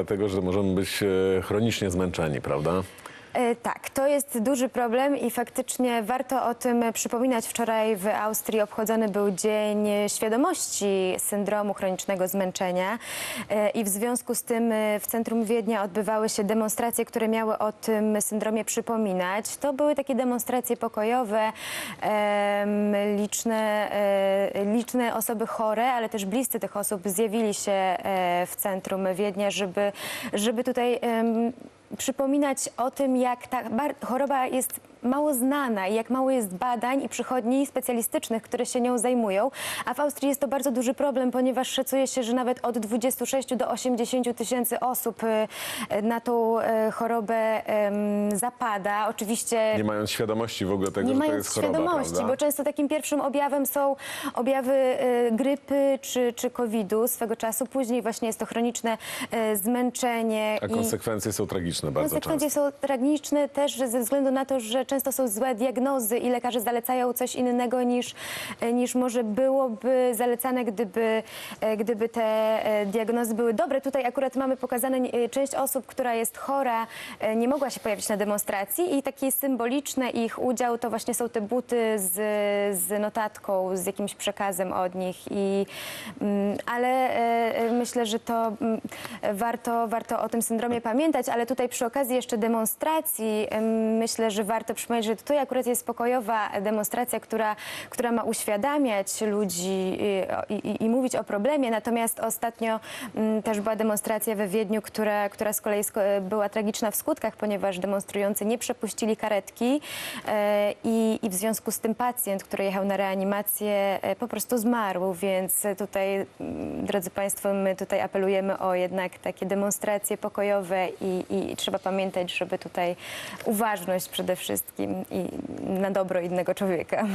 dlatego że możemy być e, chronicznie zmęczeni, prawda? E, Tak, to jest duży problem i faktycznie warto o tym przypominać. Wczoraj w Austrii obchodzony był Dzień Świadomości Syndromu Chronicznego Zmęczenia E, i w związku z tym e, w centrum Wiednia odbywały się demonstracje, które miały o tym syndromie przypominać. To były takie demonstracje pokojowe, liczne, liczne osoby chore, ale też bliscy tych osób zjawili się w centrum Wiednia, żeby, żeby tutaj przypominać o tym, jak ta choroba jest mało znana i jak mało jest badań i przychodni specjalistycznych, które się nią zajmują. A w Austrii jest to bardzo duży problem, ponieważ szacuje się, że nawet od 26 do 80 tysięcy osób e, na tą e, chorobę zapada. Oczywiście Nie mając świadomości w ogóle tego, nie że to mając jest choroba, świadomości, prawda? bo często takim pierwszym objawem są objawy e, grypy czy, czy COVID-u swego czasu. Później właśnie jest to chroniczne zmęczenie. A konsekwencje są tragiczne bardzo Konsekwencje często. są tragiczne też ze względu na to, że często są złe diagnozy i lekarze zalecają coś innego niż, niż może byłoby zalecane, gdyby, e, gdyby te e, diagnozy były dobre. Tutaj akurat mamy pokazane e, część osób, która jest chora, e, nie mogła się pojawić na demonstracji i taki symboliczny ich udział to właśnie są te buty z, z notatką, z jakimś przekazem od nich. I, mm, ale e, e, myślę, że to mm, warto, warto o tym syndromie pamiętać, ale tutaj przy okazji jeszcze demonstracji em, myślę, że warto przypomnieć, że to akurat jest pokojowa demonstracja, która, która ma uświadamiać ludzi i, i, i mówić o problemie. Natomiast ostatnio mm, też była demonstracja we Wiedniu, która, która z kolei sko- była tragiczna w skutkach, ponieważ demonstrujący nie przepuścili karetki e, i, i w związku z tym pacjent, który jechał na reanimację, e, po prostu zmarł. Więc tutaj, mm, drodzy Państwo, my tutaj apelujemy o jednak takie demonstracje pokojowe i, i trzeba pamiętać, żeby tutaj uważność przede wszystkim i na dobro innego człowieka.